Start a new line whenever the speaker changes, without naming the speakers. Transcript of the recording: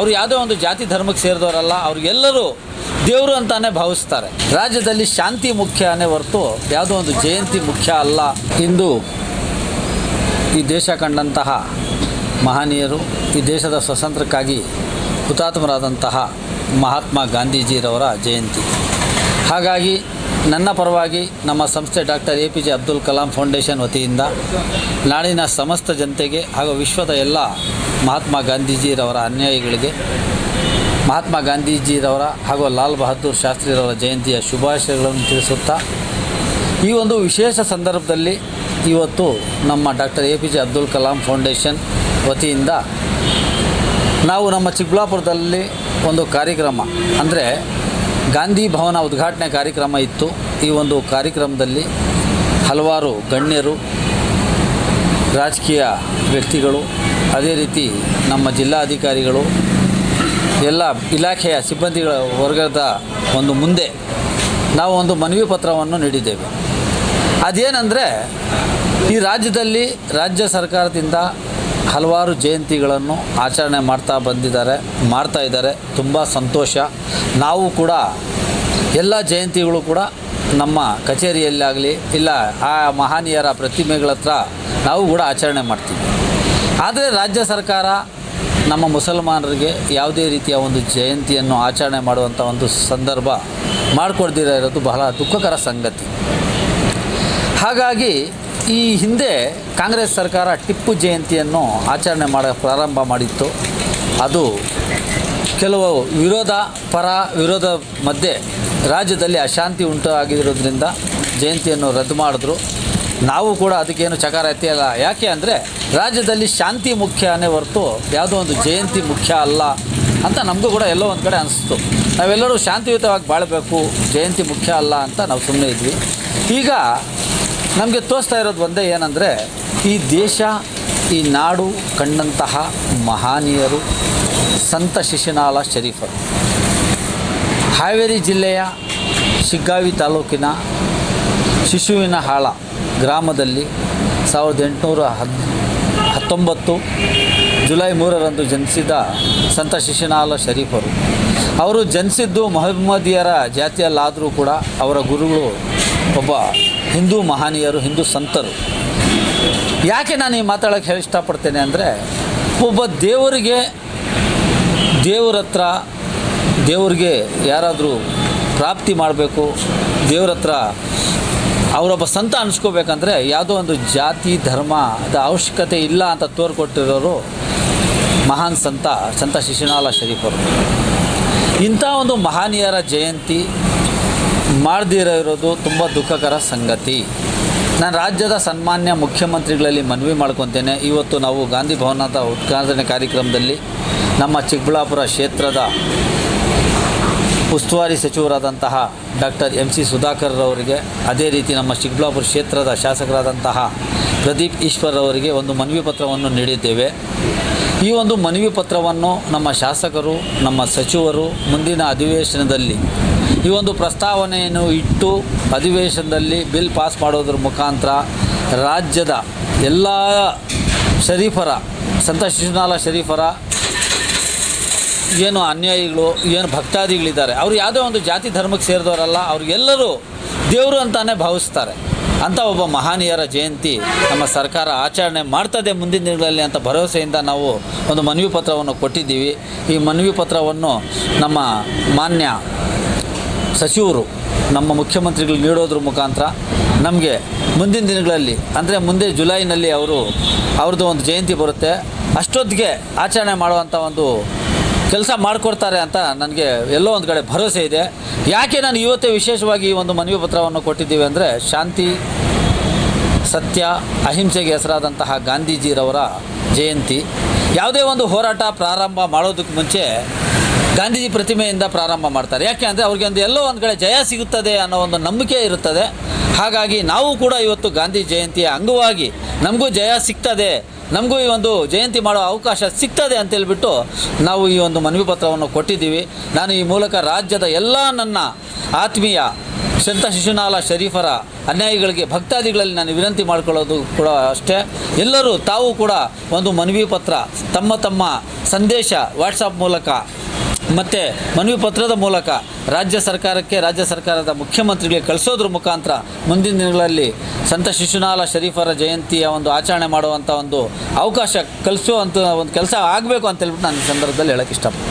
ಅವರು ಯಾವುದೇ ಒಂದು ಜಾತಿ ಧರ್ಮಕ್ಕೆ ಸೇರಿದವರಲ್ಲ, ಅವ್ರಿಗೆಲ್ಲರೂ ದೇವರು ಅಂತಾನೆ ಭಾವಿಸ್ತಾರೆ. ರಾಜ್ಯದಲ್ಲಿ ಶಾಂತಿ ಮುಖ್ಯನೇ ಹೊರತು ಯಾವುದೋ ಒಂದು ಜಯಂತಿ ಮುಖ್ಯ ಅಲ್ಲ. ಇಂದು ಈ ದೇಶ ಕಂಡಂತಹ ಮಹನೀಯರು, ಈ ದೇಶದ ಸ್ವಾತಂತ್ರ್ಯಕ್ಕಾಗಿ ಹುತಾತ್ಮರಾದಂತಹ ಮಹಾತ್ಮ ಗಾಂಧೀಜಿರವರ ಜಯಂತಿ. ಹಾಗಾಗಿ ನನ್ನ ಪರವಾಗಿ ನಮ್ಮ ಸಂಸ್ಥೆ doctor A P J Abdul Kalam foundation ವತಿಯಿಂದ ನಾಡಿನ ಸಮಸ್ತ ಜನತೆಗೆ ಹಾಗೂ ವಿಶ್ವದ ಎಲ್ಲ ಮಹಾತ್ಮ ಗಾಂಧೀಜಿರವರ ಅನ್ಯಾಯಿಗಳಿಗೆ, ಮಹಾತ್ಮ ಗಾಂಧೀಜಿರವರ ಹಾಗೂ ಲಾಲ್ ಬಹದ್ದೂರ್ ಶಾಸ್ತ್ರಿರವರ ಜಯಂತಿಯ ಶುಭಾಶಯಗಳನ್ನು ತಿಳಿಸುತ್ತಾ, ಈ ಒಂದು ವಿಶೇಷ ಸಂದರ್ಭದಲ್ಲಿ ಇವತ್ತು ನಮ್ಮ doctor A P J Abdul Kalam foundation ವತಿಯಿಂದ ನಾವು ನಮ್ಮ ಚಿಕ್ಕಬಳ್ಳಾಪುರದಲ್ಲಿ ಒಂದು ಕಾರ್ಯಕ್ರಮ, ಅಂದರೆ ಗಾಂಧಿ ಭವನ ಉದ್ಘಾಟನೆ ಕಾರ್ಯಕ್ರಮ ಇತ್ತು. ಈ ಒಂದು ಕಾರ್ಯಕ್ರಮದಲ್ಲಿ ಹಲವಾರು ಗಣ್ಯರು, ರಾಜಕೀಯ ವ್ಯಕ್ತಿಗಳು ಅದೇ ರೀತಿ ನಮ್ಮ ಜಿಲ್ಲಾಧಿಕಾರಿಗಳು, ಎಲ್ಲ ಇಲಾಖೆಯ ಸಿಬ್ಬಂದಿಗಳ ವರ್ಗದ ಒಂದು ಮುಂದೆ ನಾವು ಒಂದು ಮನವಿ ಪತ್ರವನ್ನು ನೀಡಿದ್ದೇವೆ. ಅದೇನೆಂದರೆ, ಈ ರಾಜ್ಯದಲ್ಲಿ ರಾಜ್ಯ ಸರ್ಕಾರದಿಂದ ಹಲವಾರು ಜಯಂತಿಗಳನ್ನು ಆಚರಣೆ ಮಾಡ್ತಾ ಬಂದಿದ್ದಾರೆ, ಮಾಡ್ತಾ ಇದ್ದಾರೆ. ತುಂಬ ಸಂತೋಷ. ನಾವು ಕೂಡ ಎಲ್ಲ ಜಯಂತಿಗಳು ಕೂಡ ನಮ್ಮ ಕಚೇರಿಯಲ್ಲಾಗಲಿ, ಇಲ್ಲ ಆ ಮಹಾನೀಯರ ಪ್ರತಿಮೆಗಳ ಹತ್ರ ನಾವು ಕೂಡ ಆಚರಣೆ ಮಾಡ್ತೀವಿ. ಆದರೆ ರಾಜ್ಯ ಸರ್ಕಾರ ನಮ್ಮ ಮುಸಲ್ಮಾನರಿಗೆ ಯಾವುದೇ ರೀತಿಯ ಒಂದು ಜಯಂತಿಯನ್ನು ಆಚರಣೆ ಮಾಡುವಂಥ ಒಂದು ಸಂದರ್ಭ ಮಾಡಿಕೊಡ್ದಿರ ಇರೋದು ಬಹಳ ದುಃಖಕರ ಸಂಗತಿ. ಹಾಗಾಗಿ ಈ ಹಿಂದೆ ಕಾಂಗ್ರೆಸ್ ಸರ್ಕಾರ ಟಿಪ್ಪು ಜಯಂತಿಯನ್ನು ಆಚರಣೆ ಮಾಡ ಪ್ರಾರಂಭ ಮಾಡಿತ್ತು. ಅದು ಕೆಲವು ವಿರೋಧ ಪರ ವಿರೋಧ ಮಧ್ಯೆ ರಾಜ್ಯದಲ್ಲಿ ಅಶಾಂತಿ ಉಂಟು ಆಗಿರೋದ್ರಿಂದ ಜಯಂತಿಯನ್ನು ರದ್ದು ಮಾಡಿದ್ರು. ನಾವು ಕೂಡ ಅದಕ್ಕೇನು ಚಕಾರ ಎತ್ತಿಯಲ್ಲ. ಯಾಕೆ ಅಂದರೆ ರಾಜ್ಯದಲ್ಲಿ ಶಾಂತಿ ಮುಖ್ಯನೇ ಹೊರತು ಯಾವುದೋ ಒಂದು ಜಯಂತಿ ಮುಖ್ಯ ಅಲ್ಲ ಅಂತ ನಮಗೂ ಕೂಡ ಎಲ್ಲೋ ಒಂದು ಕಡೆ ಅನಿಸ್ತು. ನಾವೆಲ್ಲರೂ ಶಾಂತಿಯುತವಾಗಿ ಬಾಳಬೇಕು, ಜಯಂತಿ ಮುಖ್ಯ ಅಲ್ಲ ಅಂತ ನಾವು ಸುಮ್ಮನೆ ಇದ್ವಿ. ಈಗ ನಮಗೆ ತೋರಿಸ್ತಾ ಇರೋದು ಒಂದೇ ಏನಂದರೆ, ಈ ದೇಶ, ಈ ನಾಡು ಕಂಡಂತಹ ಮಹಾನೀಯರು, ಸಂತ ಶಿಶುನಾಲ ಶರೀಫರು. ಹಾವೇರಿ ಜಿಲ್ಲೆಯ ಶಿಗ್ಗಾವಿ ತಾಲೂಕಿನ ಶಿಶುವಿನ ಹಾಳ. ಗ್ರಾಮದಲ್ಲಿ ಸಾವಿರದ ಎಂಟುನೂರ ಹದ್, ಹತ್ತೊಂಬತ್ತು ಜುಲೈ ಮೂರರಂದು ಜನಿಸಿದ ಸಂತ ಶಿಶುನಾಲ ಶರೀಫರು. ಅವರು ಜನಿಸಿದ್ದು ಮೊಹಮ್ಮದಿಯರ ಜಾತಿಯಲ್ಲಾದರೂ ಕೂಡ ಅವರ ಗುರುಗಳು ಒಬ್ಬ ಹಿಂದೂ ಮಹಾನೀಯರು, ಹಿಂದೂ ಸಂತರು. ಯಾಕೆ ನಾನು ಈ ಮಾತಾಡೋಕ್ಕೆ ಹೇಳಿ ಇಷ್ಟಪಡ್ತೇನೆ ಅಂದರೆ, ಒಬ್ಬ ದೇವರಿಗೆ ದೇವ್ರ ಹತ್ರ ದೇವ್ರಿಗೆ ಯಾರಾದರೂ ಪ್ರಾಪ್ತಿ ಮಾಡಬೇಕು ದೇವ್ರ ಹತ್ರ ಅವರೊಬ್ಬ ಸಂತ ಅನಿಸ್ಕೋಬೇಕಂದ್ರೆ ಯಾವುದೋ ಒಂದು ಜಾತಿ ಧರ್ಮದ ಅವಶ್ಯಕತೆ ಇಲ್ಲ ಅಂತ ತೋರ್ಕೊಟ್ಟಿರೋರು ಮಹಾನ್ ಸಂತ ಸಂತ ಶಿಶುನಾಲ ಶರೀಫರು. ಇಂಥ ಒಂದು ಮಹನೀಯರ ಜಯಂತಿ ಮಾಡದಿರೋ ಇರೋದು ತುಂಬ ದುಃಖಕರ ಸಂಗತಿ. ನಾನು ರಾಜ್ಯದ ಸನ್ಮಾನ್ಯ ಮುಖ್ಯಮಂತ್ರಿಗಳಲ್ಲಿ ಮನವಿ ಮಾಡ್ಕೊತೇನೆ. ಇವತ್ತು ನಾವು ಗಾಂಧಿ ಭವನದ ಉದ್ಘಾಟನೆ ಕಾರ್ಯಕ್ರಮದಲ್ಲಿ ನಮ್ಮ ಚಿಕ್ಕಬಳ್ಳಾಪುರ ಕ್ಷೇತ್ರದ ಉಸ್ತುವಾರಿ ಸಚಿವರಾದಂತಹ ಡಾಕ್ಟರ್ ಎಂ ಸಿ ಸುಧಾಕರ್ ಅವರಿಗೆ ಅದೇ ರೀತಿ ನಮ್ಮ ಚಿಕ್ಕಬಳ್ಳಾಪುರ ಕ್ಷೇತ್ರದ ಶಾಸಕರಾದಂತಹ ಪ್ರದೀಪ್ ಈಶ್ವರ್ ಅವರಿಗೆ ಒಂದು ಮನವಿ ಪತ್ರವನ್ನು ನೀಡಿದ್ದೇವೆ. ಈ ಒಂದು ಮನವಿ ಪತ್ರವನ್ನು ನಮ್ಮ ಶಾಸಕರು, ನಮ್ಮ ಸಚಿವರು ಮುಂದಿನ ಅಧಿವೇಶನದಲ್ಲಿ ಈ ಒಂದು ಪ್ರಸ್ತಾವನೆಯನ್ನು ಇಟ್ಟು ಅಧಿವೇಶನದಲ್ಲಿ ಬಿಲ್ ಪಾಸ್ ಮಾಡೋದ್ರ ಮುಖಾಂತರ ರಾಜ್ಯದ ಎಲ್ಲ ಶರೀಫರ, ಸಂತ ಶಿಶುನಾಲ ಶರೀಫರ ಏನು ಅನ್ಯಾಯಿಗಳು, ಏನು ಭಕ್ತಾದಿಗಳಿದ್ದಾರೆ. ಅವರು ಯಾವುದೇ ಒಂದು ಜಾತಿ ಧರ್ಮಕ್ಕೆ ಸೇರಿದವರಲ್ಲ, ಅವ್ರಿಗೆಲ್ಲರೂ ದೇವರು ಅಂತಾನೆ ಭಾವಿಸ್ತಾರೆ. ಅಂತ ಒಬ್ಬ ಮಹಾನೀಯರ ಜಯಂತಿ ನಮ್ಮ ಸರ್ಕಾರ ಆಚರಣೆ ಮಾಡ್ತದೆ ಮುಂದಿನ ದಿನಗಳಲ್ಲಿ ಅಂತ ಭರವಸೆಯಿಂದ ನಾವು ಒಂದು ಮನವಿ ಪತ್ರವನ್ನು ಕೊಟ್ಟಿದ್ದೀವಿ. ಈ ಮನವಿ ಪತ್ರವನ್ನು ನಮ್ಮ ಮಾನ್ಯ ಸಚಿವರು ನಮ್ಮ ಮುಖ್ಯಮಂತ್ರಿಗಳು ನೀಡೋದ್ರ ಮುಖಾಂತರ ನಮಗೆ ಮುಂದಿನ ದಿನಗಳಲ್ಲಿ, ಅಂದರೆ ಮುಂದೆ ಜುಲೈನಲ್ಲಿ ಅವರು ಅವ್ರದ್ದು ಒಂದು ಜಯಂತಿ ಬರುತ್ತೆ. ಅಷ್ಟೊತ್ತಿಗೆ ಆಚರಣೆ ಮಾಡುವಂಥ ಒಂದು ಕೆಲಸ ಮಾಡಿಕೊಡ್ತಾರೆ ಅಂತ ನನಗೆ ಎಲ್ಲೋ ಒಂದು ಕಡೆ ಭರವಸೆ ಇದೆ. ಯಾಕೆ ನಾನು ಇವತ್ತೇ ವಿಶೇಷವಾಗಿ ಈ ಒಂದು ಮನವಿ ಪತ್ರವನ್ನು ಕೊಟ್ಟಿದ್ದೀವಿ ಅಂದರೆ ಶಾಂತಿ, ಸತ್ಯ, ಅಹಿಂಸೆಗೆ ಹೆಸರಾದಂತಹ ಗಾಂಧೀಜಿರವರ ಜಯಂತಿ. ಯಾವುದೇ ಒಂದು ಹೋರಾಟ ಪ್ರಾರಂಭ ಮಾಡೋದಕ್ಕೆ ಮುಂಚೆ ಗಾಂಧೀಜಿ ಪ್ರತಿಮೆಯಿಂದ ಪ್ರಾರಂಭ ಮಾಡ್ತಾರೆ. ಯಾಕೆ ಅಂದರೆ ಅವ್ರಿಗೆ ಒಂದು ಎಲ್ಲೋ ಒಂದು ಕಡೆ ಜಯ ಸಿಗುತ್ತದೆ ಅನ್ನೋ ಒಂದು ನಂಬಿಕೆ ಇರುತ್ತದೆ. ಹಾಗಾಗಿ ನಾವು ಕೂಡ ಇವತ್ತು ಗಾಂಧಿ ಜಯಂತಿಯ ಅಂಗವಾಗಿ ನಮಗೂ ಜಯ ಸಿಗ್ತದೆ ನಮಗೂ ಈ ಒಂದು ಜಯಂತಿ ಮಾಡೋ ಅವಕಾಶ ಸಿಗ್ತದೆ ಅಂತೇಳ್ಬಿಟ್ಟು ನಾವು ಈ ಒಂದು ಮನವಿ ಪತ್ರವನ್ನು ಕೊಟ್ಟಿದ್ದೀವಿ. ನಾನು ಈ ಮೂಲಕ ರಾಜ್ಯದ ಎಲ್ಲ ನನ್ನ ಆತ್ಮೀಯ ಸಂತ ಶಿಶುನಾಲ ಶರೀಫರ ಅನ್ಯಾಯಿಗಳಿಗೆ ಭಕ್ತಾದಿಗಳಲ್ಲಿ ನಾನು ವಿನಂತಿ ಮಾಡಿಕೊಳ್ಳೋದು ಕೂಡ ಅಷ್ಟೇ. ಎಲ್ಲರೂ ತಾವು ಕೂಡ ಒಂದು ಮನವಿ ಪತ್ರ, ತಮ್ಮ ತಮ್ಮ ಸಂದೇಶ ವಾಟ್ಸಪ್ ಮೂಲಕ ಮತ್ತು ಮನವಿ ಪತ್ರದ ಮೂಲಕ ರಾಜ್ಯ ಸರ್ಕಾರಕ್ಕೆ, ರಾಜ್ಯ ಸರ್ಕಾರದ ಮುಖ್ಯಮಂತ್ರಿಗಳಿಗೆ ಕಳಿಸೋದ್ರ ಮುಖಾಂತರ ಮುಂದಿನ ದಿನಗಳಲ್ಲಿ ಸಂತ ಶಿಶುನಾಲ ಶರೀಫರ ಜಯಂತಿಯ ಒಂದು ಆಚರಣೆ ಮಾಡುವಂಥ ಒಂದು ಅವಕಾಶ ಕಲಿಸುವಂಥ ಒಂದು ಕೆಲಸ ಆಗಬೇಕು ಅಂತ ಹೇಳ್ಬಿಟ್ಟು ನಾನು ಈ ಸಂದರ್ಭದಲ್ಲಿ ಹೇಳೋಕ್ಕೆ ಇಷ್ಟಪಡ್ತೀನಿ.